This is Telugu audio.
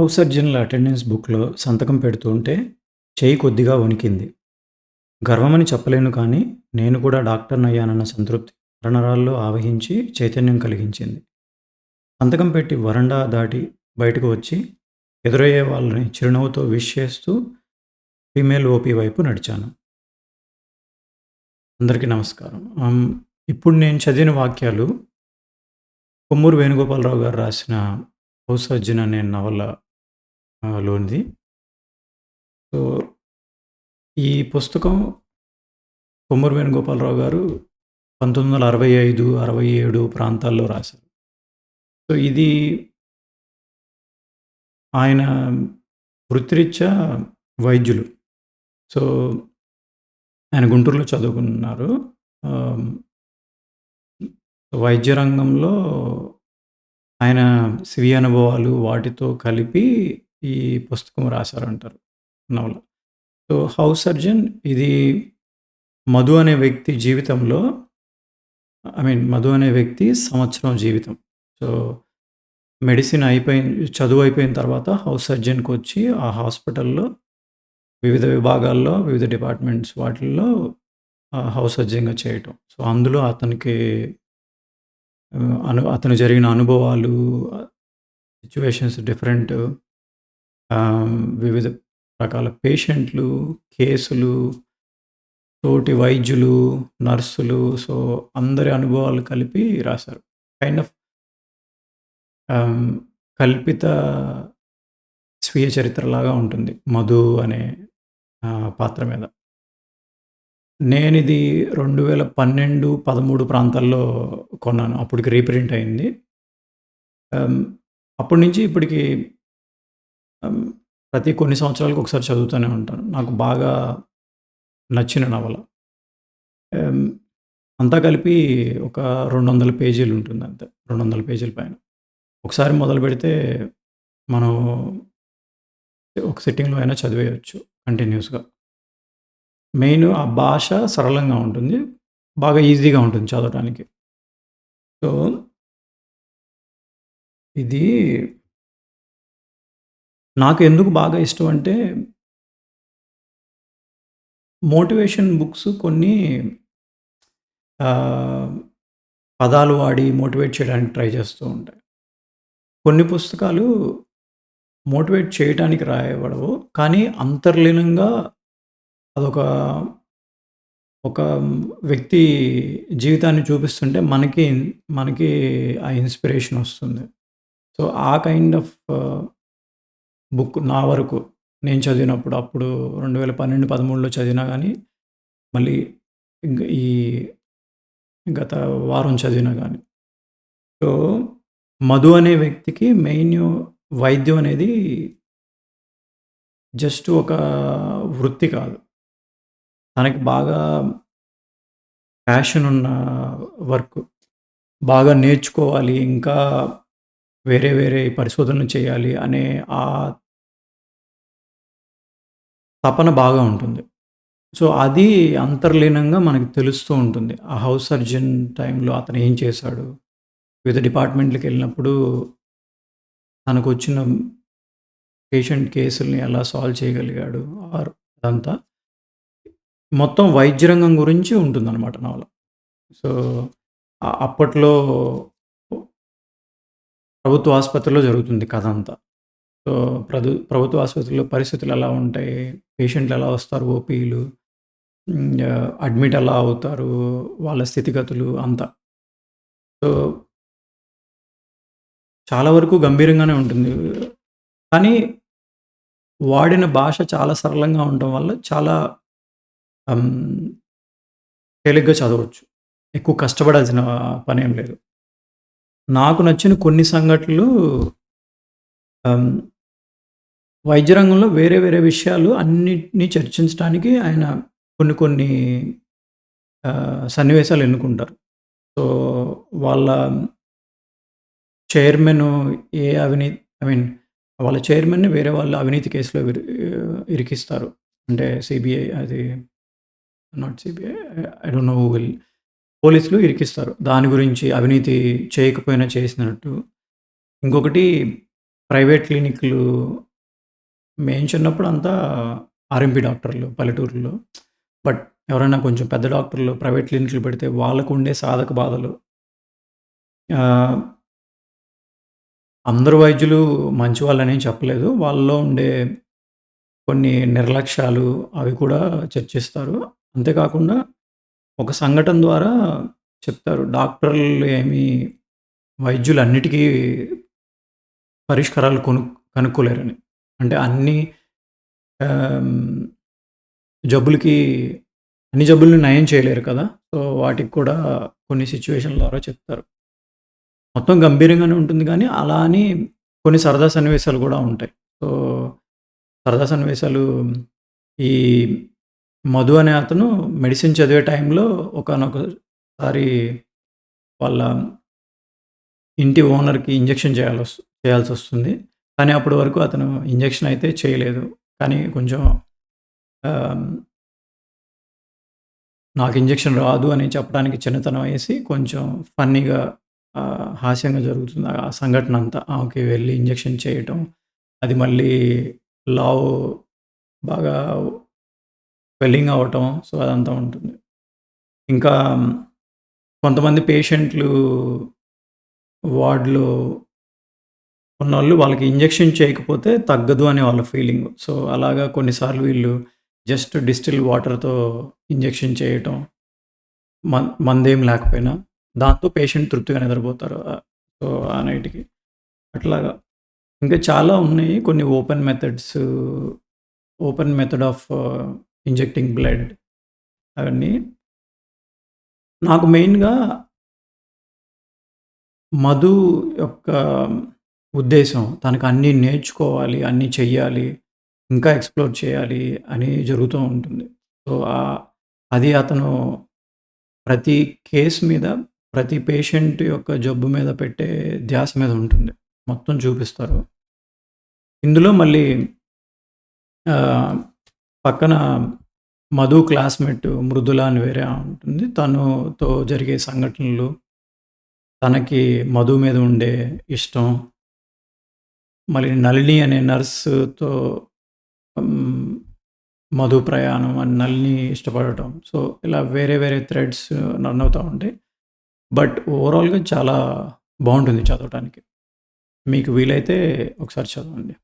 హౌస్ సర్జన్ల అటెండెన్స్ బుక్‌లో సంతకం పెడుతూ ఉంటే చెయ్యి కొద్దిగా వణికింది. గర్వమని చెప్పలేను కానీ, నేను కూడా డాక్టర్‌నయ్యానన్న సంతృప్తి వరణరాల్లో ఆవహించి చైతన్యం కలిగించింది. సంతకం పెట్టి వరండా దాటి బయటకు వచ్చి, ఎదురయ్యే వాళ్ళని చిరునవ్వుతో విష్ చేస్తూ ఫీమేల్ ఓపీ వైపు నడిచాను. అందరికీ నమస్కారం. ఇప్పుడు నేను చదివిన వాక్యాలు కొమ్మూరు వేణుగోపాలరావు గారు రాసిన 'హౌస్ సర్జన్' అనే నవల లోనిది. సో, ఈ పుస్తకం కొమ్మూరు వేణుగోపాలరావు గారు 1965, 67 ప్రాంతాల్లో రాశారు. సో, ఇది ఆయన వృత్తిరీత్యా వైద్యులు. సో, ఆయన గుంటూరులో చదువుకున్నారు. ఆహ్, వైద్య రంగంలో ఆయన స్వీయ అనుభవాలు వాటితో కలిపి ఈ పుస్తకం రాశారంటారు నవల. సో, 'హౌస్ సర్జన్' ఇది మధు అనే వ్యక్తి జీవితంలో ఐ మీన్ మధు అనే వ్యక్తి సంవత్సరం జీవితం. సో, మెడిసిన్ అయిపోయిన చదువు అయిపోయిన తర్వాత హౌస్ సర్జన్‌కొచ్చి ఆ హాస్పిటల్‌లో వివిధ విభాగాల్లో, వివిధ డిపార్ట్మెంట్స్ వాటిల్లో హౌస్ సర్జన్‌గా చేయటం. సో, అందులో అతనికి అను అతను జరిగిన అనుభవాలు, సిచ్యువేషన్స్ డిఫరెంట్ వివిధ రకాల పేషెంట్లు, కేసులు, తోటి వైద్యులు, నర్సులు సో, అందరి అనుభవాలు కలిపి రాశారు. కైండ్ ఆఫ్ కల్పిత స్వీయ చరిత్రలాగా ఉంటుంది. మధు అనే పాత్ర మీద. నేను ఇది రెండు వేల పన్నెండు పదమూడు ప్రాంతాల్లో కొన్నాను. అప్పటికి రీప్రింట్ అయింది. అప్పటి నుంచి ఇప్పటికి Um, ప్రతి కొన్ని సంవత్సరాలకు ఒకసారి చదువుతూనే ఉంటాను. నాకు బాగా నచ్చిన నవల. Um, అంతా కలిపి ఒక 200 పేజీలు ఉంటుంది అంతే. 200 పేజీల పైన. ఒకసారి మొదలుపెడితే మనం ఒక సిట్టింగ్‌లో అయినా చదివేయచ్చు కంటిన్యూస్గా మెయిన్ ఆ భాష సరళంగా ఉంటుంది. బాగా ఈజీగా ఉంటుంది చదవటానికి. సో ఇది నాకు ఎందుకు బాగా ఇష్టం అంటే మోటివేషన్ బుక్స్ కొన్ని పదాలు వాడి మోటివేట్ చేయడానికి ట్రై చేస్తూ ఉంటాయి. కొన్ని పుస్తకాలు మోటివేట్ చేయటానికి రాయబడవు. కానీ అంతర్లీనంగా అదొక ఒక వ్యక్తి జీవితాన్ని చూపిస్తుంటే మనకి, మనకి ఆ ఇన్‌స్పిరేషన్ వస్తుంది. సో, ఆ కైండ్ ఆఫ్ బుక్ నా వరకు నేను చదివినప్పుడు అప్పుడు 2012, 13లో చదివినా కానీ మళ్ళీ ఈ గత వారం చదివినా కానీ సో, మధు అనే వ్యక్తికి మెయిన్ వైద్యం అనేది జస్ట్ ఒక వృత్తి కాదు. తనకి బాగా ప్యాషన్ ఉన్న వర్క్. బాగా నేర్చుకోవాలి. ఇంకా వేరే వేరే పరిశోధనలు చేయాలి అనే ఆ తపన బాగా ఉంటుంది. సో, అది అంతర్లీనంగా మనకు తెలుస్తూ ఉంటుంది. ఆ హౌస్ సర్జన్ టైంలో అతను ఏం చేశాడు? వివిధ డిపార్ట్మెంట్లకు వెళ్ళినప్పుడు తనకు వచ్చిన పేషెంట్ కేసుల్ని ఎలా సాల్వ్ చేయగలిగాడు? ఆర్ అదంతా. మొత్తం వైద్య రంగం గురించి ఉంటుందన్నమాట నవల. సో, అప్పట్లో ప్రభుత్వ ఆసుపత్రిలో జరుగుతుంది కథ అంతా సో, ప్రభు ప్రభుత్వ ఆసుపత్రిలో పరిస్థితులు ఎలా ఉంటాయి? పేషెంట్లు ఎలా వస్తారు ఓపీలు? అడ్మిట్ ఎలా అవుతారు? వాళ్ళ స్థితిగతులు అంతా. సో చాలా వరకు గంభీరంగానే ఉంటుంది. కానీ వాడిన భాష చాలా సరళంగా ఉండటం వల్ల చాలా తేలిగ్గా చదవచ్చు. ఎక్కువ కష్టపడాల్సిన పనేం లేదు. నాకు నచ్చిన కొన్ని సంఘటనలు ఆహ్, వైద్య రంగంలో వేరే వేరే విషయాలు అన్నిటిని చర్చించడానికి ఆయన కొన్ని కొన్ని ఆహ్, సన్నివేశాలు ఎన్నుకుంటారు. సో, వాళ్ళ చైర్మన్ ఏ అవినీతి ఐ మీన్ వాళ్ళ చైర్మన్‌ని వేరే వాళ్ళ అవినీతి కేసులో ఇరి ఇరికిస్తారు. అంటే సీబీఐ అది not CBI I don't know who will పోలీసులు ఇరికిస్తారు. దాని గురించి అవినీతి చేయకపోయినా చేసినట్టు. ఇంకొకటి ప్రైవేట్ క్లినిక్‌లు మేము చిన్నప్పుడు అంతా ఆర్ఎంపీ డాక్టర్లు పల్లెటూరులో. బట్ ఎవరైనా కొంచెం పెద్ద డాక్టర్లు ప్రైవేట్ క్లినిక్‌లు పెడితే వాళ్ళకుండే సాధక బాధలు ఆహ్ వైద్యులు మంచి వాళ్ళని చెప్పలేదు. వాళ్ళలో ఉండే కొన్ని నిర్లక్ష్యాలు అవి కూడా చర్చిస్తారు. అంతే కాకుండా ఒక సంఘటన ద్వారా చెప్తారు. డాక్టర్లు ఏమి వైద్యులన్నిటికీ పరిష్కారాలు కొను కనుక్కోలేరని. అంటే అన్ని జబ్బులకి అన్ని జబ్బుల్ని నయం చేయలేరు కదా! సో, వాటికి కూడా కొన్ని సిచ్యువేషన్ల ద్వారా చెప్తారు. మొత్తం గంభీరంగానే ఉంటుంది కానీ అలా అని కొన్ని సరదా సన్నివేశాలు కూడా ఉంటాయి. సో, సరదా సన్నివేశాలు ఈ మధు అనే అతను మెడిసిన్ చదివే టైంలో ఒకనొకసారి వాళ్ళ ఇంటి ఓనర్‌కి ఇంజెక్షన్ చేయాల్సి చేయాల్సి వస్తుంది కానీ అప్పటి వరకు అతను ఇంజెక్షన్ అయితే చేయలేదు. కానీ కొంచెం నాకు ఇంజెక్షన్ రాదు అని చెప్పడానికి చిన్నతనం వేసి కొంచెం ఫన్నీగా హాస్యంగా జరుగుతుంది ఆ సంఘటన అంతా. ఆమెకి వెళ్ళి ఇంజెక్షన్ చేయటం. అది మళ్ళీ లావు బాగా స్వెల్లింగ్ అవ్వటం. సో, అదంతా ఉంటుంది. ఇంకా కొంతమంది పేషెంట్లు వార్డులో ఉన్నవాళ్ళు వాళ్ళకి ఇంజెక్షన్ చేయకపోతే తగ్గదు అని వాళ్ళ ఫీలింగ్. సో, అలాగా కొన్నిసార్లు వీళ్ళు జస్ట్ డిస్టిల్ వాటర్‌తో ఇంజెక్షన్ చేయటం. మన్ మందేం లేకపోయినా. దాంతో పేషెంట్ తృప్తిగా నిద్రపోతారు. సో, ఆ నైట్‌కి. అట్లాగా. ఇంకా చాలా ఉన్నాయి. కొన్ని open methods open method of injecting blood అవన్నీ. నాకు మెయిన్‌గా మధు యొక్క ఉద్దేశం తనకు అన్నీ నేర్చుకోవాలి, అన్నీ చెయ్యాలి, ఇంకా ఎక్స్‌ప్లోర్ చేయాలి అని జరుగుతూ ఉంటుంది. సో, అది అతను ప్రతి కేస్ మీద, ప్రతి పేషెంట్ యొక్క జబ్బు మీద పెట్టే ధ్యాస మీద ఉంటుంది. మొత్తం చూపిస్తారు. ఇందులో మళ్ళీ పక్కన మధు క్లాస్‌మేట్ మృదుల అని వేరే ఉంటుంది. తనుతో జరిగే సంఘటనలు, తనకి మధు మీద ఉండే ఇష్టం. మళ్ళీ నళిని అనే నర్స్‌తో మధు ప్రయాణం అని నళిని ఇష్టపడటం. సో, ఇలా వేరే వేరే థ్రెడ్స్ రన్ అవుతూ ఉంటాయి. బట్ ఓవరాల్‌గా చాలా బాగుంటుంది చదవటానికి. మీకు వీలైతే ఒకసారి చదవండి.